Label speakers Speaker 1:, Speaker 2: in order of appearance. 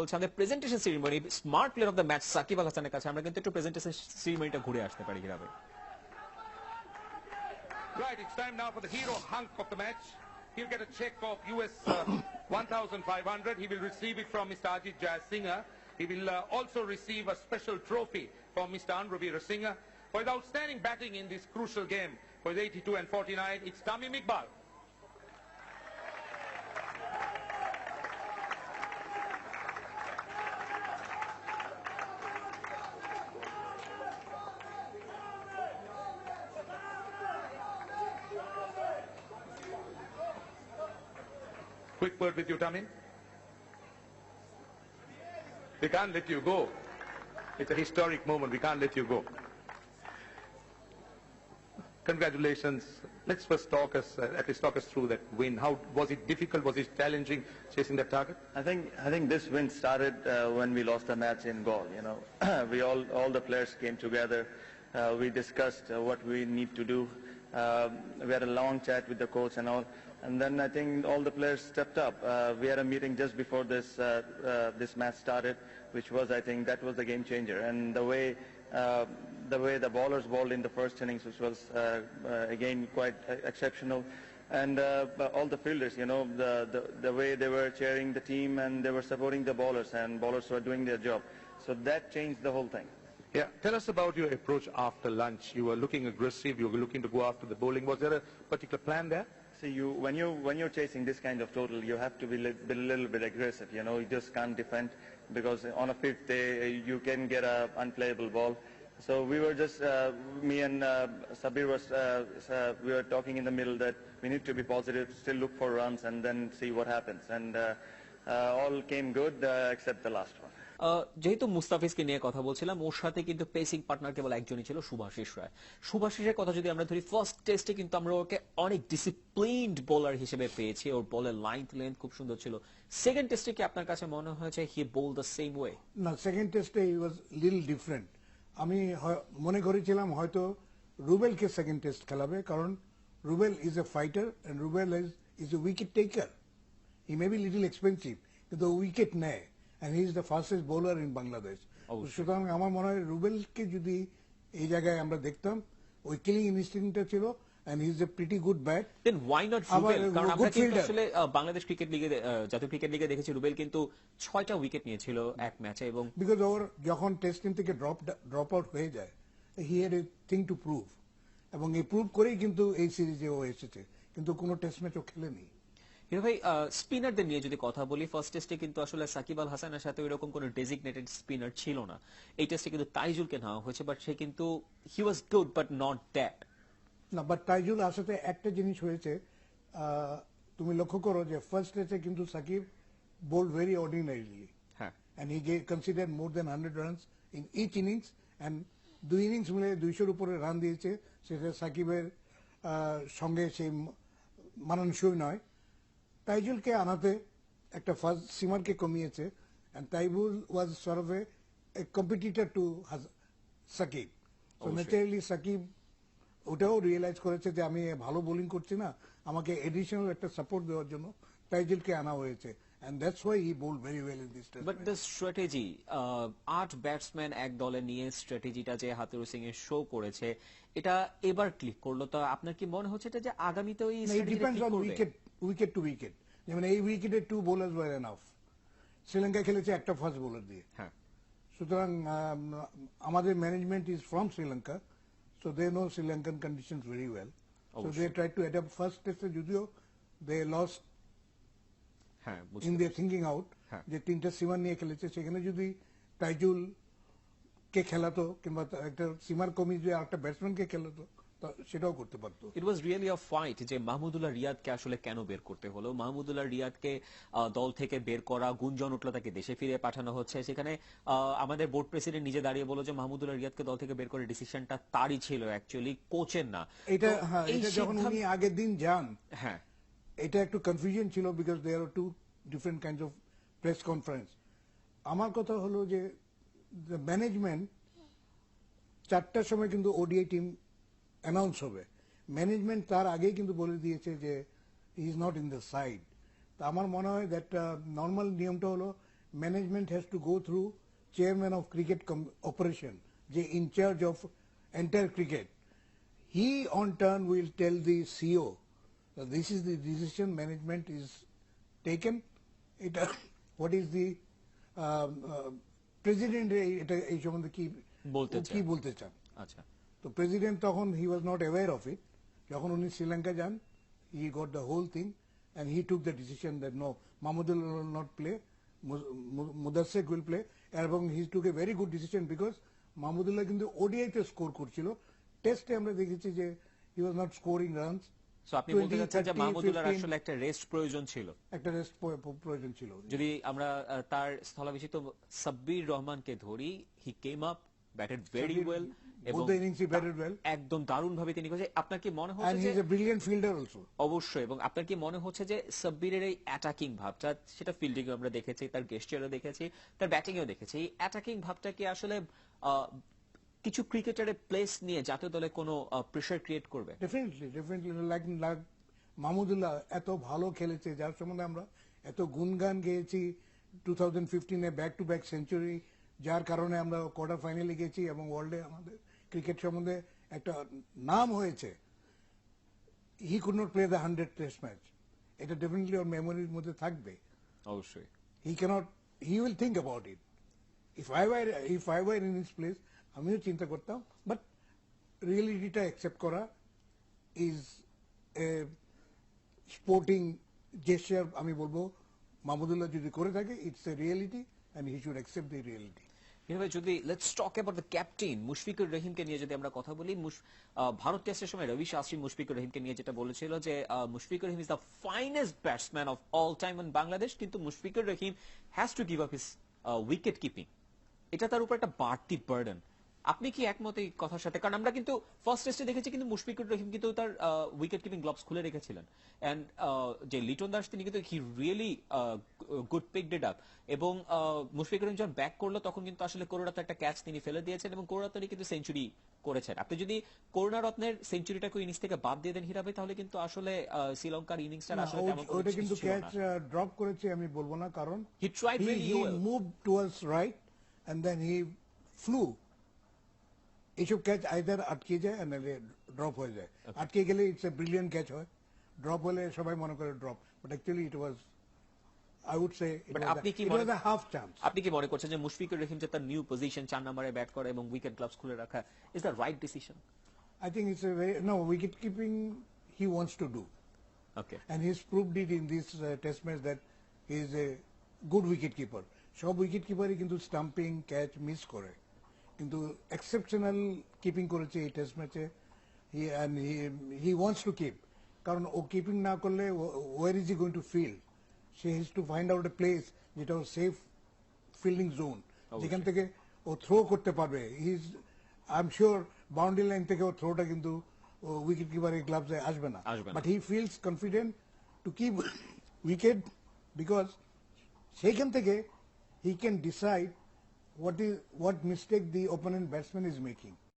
Speaker 1: হচ্ছে আমাদের presentation ceremony smart player of the match Shakib Al হাসানের কাছে আমরা কিন্তু একটু প্রেজেন্টেশন সেরিমনিটা ঘুরে আসতে পারি কিভাবে
Speaker 2: Right, it's time now for the hero hunk of the match. He'll get a check of US uh, 1,500. He will receive it from Mr. Ajit Jayasinghe. He will uh, also receive a special trophy from Mr. Anravira Singha. For his outstanding batting in this crucial game, for his 82 and 49, it's Tamim Iqbal. Quick word with you, Tamim. We can't let you go. It's a historic moment. We can't let you go. Congratulations. Let's first talk us, uh, at least talk us through that win. How was it difficult? Was it challenging chasing that target?
Speaker 3: I think I think this win started uh, when we lost the match in Gaul. You know, we all all the players came together. Uh, we discussed uh, what we need to do. Um, we had a long chat with the coach and all, and then I think all the players stepped up. Uh, we had a meeting just before this uh, uh, this match started, which was I think that was the game changer. And the way the way the bowlers bowled in the first innings, which was again quite exceptional. And uh, all the fielders, you know, the, the, the way they were cheering the team and they were supporting the bowlers and bowlers were doing their job. So that changed the whole thing.
Speaker 2: Yeah. Tell us about your approach after lunch. You were looking aggressive. You were looking to go after the bowling. Was there a particular plan there?
Speaker 3: See, you, when, you, when you're chasing this kind of total, you have to be, li- be a little bit aggressive. You know, you just can't defend because on a fifth day, you can get a unplayable ball. So we were just, uh, me and uh, Sabir was, uh, uh, we were talking in the middle that we need to be positive, still look for runs and then see what happens. And uh, uh, all came good except the last one.
Speaker 1: যেহেতু মুস্তাফিজকে নিয়ে কথা বলছিলাম, ওর সাথে কিন্তু পেসিং partner কেবল একজনই ছিল, সুভাষিস রায়। সুভাষিসের কথা যদি আমরা ধরি ফার্স্ট টেস্টে কিন্তু আমরা ওকে অনেক ডিসিপ্লিনড বোলার হিসেবে পেয়েছি। ওর বলের লাইন্থ লেন্থ খুব সুন্দর ছিল। সেকেন্ড টেস্টে কি আপনার কাছে মনে হয়েছে he bowl the same way
Speaker 4: না সেকেন্ড টেস্টে ই ওয়াজ লিটল ডিফারেন্ট আমি মনে করেছিলাম হয়তো রুবেলকে সেকেন্ড টেস্ট খেলাবে, কারণ Rubel is a fighter and Rubel is is a wicket taker he may be little expensive কিন্তু উইকেট নেয়। And he is the fastest bowler in
Speaker 1: Bangladesh
Speaker 4: সুতরাং আমার মনে হয় রুবেলকে যদি এই জায়গায় আমরা দেখতাম ওই কিলিং ইনস্টিংটা ছিল
Speaker 1: কারণ আমরা কিন্তু। আসলে বাংলাদেশ ক্রিকেট লিগে জাতীয় ক্রিকেট লিগে দেখেছি রুবেল কিন্তু ছয়টা উইকেট নিয়েছিল এক ম্যাচে এবং
Speaker 4: বিকজ ওর যখন টেস্ট টিম থেকে ড্রপ ড্রপ আউট হয়ে যায় he had a thing to prove এবং এই প্রুভ করেই কিন্তু এই সিরিজে ও এসেছে। কিন্তু কোনো টেস্ট ম্যাচও খেলেনি।
Speaker 1: হিরো ভাই স্পিনারদের নিয়ে যদি কথা বলি ফার্স্ট টেস্টে কিন্তু আসলে সাকিব আল হাসানের সাথে এরকম কোনো ডেজিগনেটেড স্পিনার ছিল না। এই টেস্টে কিন্তু তাইজুলকে নেওয়া হয়েছে বাট সে কিন্তু he was good but not that
Speaker 4: না বাট তাইজুল আসাতে একটা জিনিস হয়েছে তুমি লক্ষ্য করো যে ফার্স্ট টেস্টে কিন্তু সাকিব বোল্ড ভেরি অর্ডিনারিলি
Speaker 1: হ্যাঁ।
Speaker 4: And he gave, considered more than 100 runs in each innings and দুই ইনিংস মিলে দুইশোর উপরে রান দিয়েছে সেটা সাকিবের সঙ্গে সেই মানানসই নয়। তাইজুলকে আনাতে একটা ফার্স্ট সিমারকে কমিয়েছে and তাইবুল ওয়াজ সর এ কম্পিটিটর টু সাকিব
Speaker 1: অবশ্যই।
Speaker 4: ন্যাচারালি সাকিব ওটাও রিয়েলাইজ করেছে যে আমি ভালো বোলিং করছি না আমাকে এডিশনাল একটা সাপোর্ট দেওয়ার জন্য তাইজুলকে আনা হয়েছে and that's why he bowled very well in this test match.
Speaker 1: The strategy আট ব্যাটসম্যান এক দলে নিয়ে স্ট্র্যাটেজিটা যে হাতুরু সিং এর শো করেছে এটা এবার ক্লিক করল তো আপনার কি মনে হচ্ছে এটা যে আগামীতে ওই
Speaker 4: it
Speaker 1: strategy টা
Speaker 4: wicket. যেমন এই উইকেটে two bowler were enough Sri Lanka খেলেছে একটা ফাস্ট বোলার দিয়ে।
Speaker 1: হ্যাঁ।
Speaker 4: সুতরাং আমাদের management is from Sri Lanka so they know Sri Lankan condition very well
Speaker 1: so
Speaker 4: they try to adapt first টেস্টে যদিও দে লস ইন দিয়ে থিঙ্কিং আউট। যে তিনটা সীমার নিয়ে খেলেছে। সেখানে যদি টাইজুল কে খেলাতো কিংবা একটা সীমার কমি যদি একটা ব্যাটসম্যানকে খেলাতো সেটাও করতে পারতো।
Speaker 1: ইট ওয়াজ রিয়েলি আ ফাইট যে মাহমুদুল্লাহ রিয়াদকে আসলে কেন বের করতে হলো? মাহমুদুল্লাহ রিয়াদকে দল থেকে বের করা গুঞ্জন উঠল তাকে দেশে ফিরে পাঠানো হচ্ছে। সেখানে আমাদের বোর্ড প্রেসিডেন্ট নিজে দাঁড়িয়ে বলো যে মাহমুদুল্লাহ রিয়াদকে দল থেকে বের করার ডিসিশনটা তারই ছিল অ্যাকচুয়ালি কোচের না।
Speaker 4: এটা হ্যাঁ এটা যখন উনি আগের দিন যান
Speaker 1: হ্যাঁ।
Speaker 4: এটা একটু কনফিউশন ছিল because there are two different kind of press conference আমার কথা হলো যে দ্য ম্যানেজমেন্ট চারটার সময় কিন্তু ওডিআই টিম অ্যানাউন্স হবে ম্যানেজমেন্ট তার আগেই কিন্তু বলে দিয়েছে যে is not in the side তা আমার মনে হয় দ্যাট নর্মাল নিয়মটা হলো management has to go through chairman of cricket com- যে in charge of entire cricket. He on turn will tell the CEO that this is the decision management is taken. It, what is the um, uh, এটা এই সম্বন্ধে কি
Speaker 1: বলতে
Speaker 4: কি বলতে চান
Speaker 1: আচ্ছা
Speaker 4: তো প্রেসিডেন্ট তখন he was not aware of it যখন উনি শ্রীলঙ্কা যান he got the whole thing and he took the decision that no Mahmudul will not play Mosaddek will play এবং he took a very good decision because Mahmudullah কিন্তু ওডিআইতে score করছিল। টেস্টে আমরা দেখেছি যে he was not scoring runs
Speaker 1: so আপনি বলতে চাচ্ছেন যে মাহমুদুল্লাহর আসলে একটা রেস্ট প্রয়োজন ছিল।
Speaker 4: একটা রেস্ট প্রয়োজন ছিল।
Speaker 1: যদি আমরা তার স্থলাভিষিক্ত সাব্বির রহমানকে ধরি
Speaker 4: he came up batted very well
Speaker 1: একদম দারুণ ভাবে তিনি করেছে। আপনার কি মনে হচ্ছে যে অবশ্যই এবং আপনার কি মনে হচ্ছে যে সাব্বিরের এই অ্যাটাকিং ভাবটা সেটা ফিল্ডিং আমরা দেখেছি তার গেস্টারও দেখেছি তার দেখেছি। এই অ্যাটাকিং ভাবটা কি আসলে কিছু ক্রিকেটারের প্লেস নিয়ে জাতীয় দলে কোনো প্রেশার ক্রিয়েট করবে?
Speaker 4: Definitely definitely like like Mahmudullah এত ভালো খেলেছে যার সম্বন্ধে আমরা এত গুনগান গেয়েছি টু থাউজেন্ড ফিফটিনে ব্যাক টু ব্যাক সেঞ্চুরি যার কারণে আমরা কোয়ার্টার ফাইনালে গেছি এবং ওয়ার্ল্ডে আমাদের ক্রিকেট সম্বন্ধে একটা নাম হয়েছে। He could not play the hundred test match এটা ডেফিনেটলি ওর মেমোরির মধ্যে থাকবে।
Speaker 1: অবশ্যই।
Speaker 4: He cannot he will think about it. If i were if i were in his place আমিও চিন্তা করতাম বাট রিয়েলিটিটা অ্যাকসেপ্ট করা ইজ এ স্পোর্টিং জেস্টার আমি বলব মাহমুদুল্লাহ যদি করে থাকে it's a reality and he should accept the
Speaker 1: reality যদি let's talk about the captain Mushfiqur রহিমকে নিয়ে যদি আমরা কথা বলি ভারত টেস্টের সময় রবি শাস্ত্রী মুশফিকুর রহিমকে নিয়ে যেটা বলেছিল যে Mushfiqur Rahim is the finest batsman of all time in Bangladesh কিন্তু Mushfiqur Rahim has to give up his wicket keeping এটা তার উপর একটা বাড়তি বার্ডেন আপনি কি একমত এই কথার সাথে? কারণ আমরা কিন্তু ফার্স্ট টেস্টে দেখেছি কিন্তু মুশফিকুর রহিম কিন্তু তার উইকেট কিপিং গ্লাভস খুলে রেখেছিলেন। এন্ড যে লিটন দাস তিনি কিন্তু he really good picked it up এবং মুশফিকুর রহিম যখন ব্যাক করল তখন কিন্তু আসলে করোনাতে একটা ক্যাচ তিনি ফেলে দিয়েছেন এবং করোনাতনি কিন্তু সেঞ্চুরি করেছেন। আপনি যদি করোনা রত্নের সেঞ্চুরিটাকে ইনিংস থেকে বাদ দিয়ে দেন হিরাবে তাহলে কিন্তু আসলে শ্রীলঙ্কার ইনিংসটা আসলে কিছু
Speaker 4: কিন্তু ক্যাচ ড্রপ করেছে আমি বলব না কারণ
Speaker 1: tried really well.
Speaker 4: Move towards right and then he flew এইসব ক্যাচ আইদার আটকে যায় আর নাহলে ড্রপ হয়ে যায়। আটকে গেলে ইটস এ ব্রিলিয়ান্ট ক্যাচ হয়। ড্রপ হলে সবাই মনে করে drop but actually it was
Speaker 1: I আপনি কি
Speaker 4: ইট
Speaker 1: মনে- আপনি কি মনে করছেন যে মুশফিকুর রহিম যে তার নিউ পজিশন চার নম্বরে ব্যাট করে এবং উইকেট গ্লাভস খুলে রাখা is the right decision
Speaker 4: I think it's a very no wicket keeping he wants to do,
Speaker 1: okay
Speaker 4: and he's proved it in this uh, test match that he is a good wicket keeper. সব wicket কিপারই কিন্তু stumping catch miss করে। কিন্তু exceptional keeping করেছে এই test ম্যাচে he he wants to keep কারণ ও কিপিং না করলে where is he going to field say he's to find out a place যেটা ওর সেফ ফিল্ডিং জোন যেখান থেকে ও থ্রো করতে পারবে। He's I am sure boundary line থেকে ও থ্রোটা কিন্তু উইকেট কিপারের গ্লাভসে আসবে না।
Speaker 1: আসবে না।
Speaker 4: But he feels confident to keep wicket because সেইখান থেকে he can decide what is what mistake the opponent batsman is making.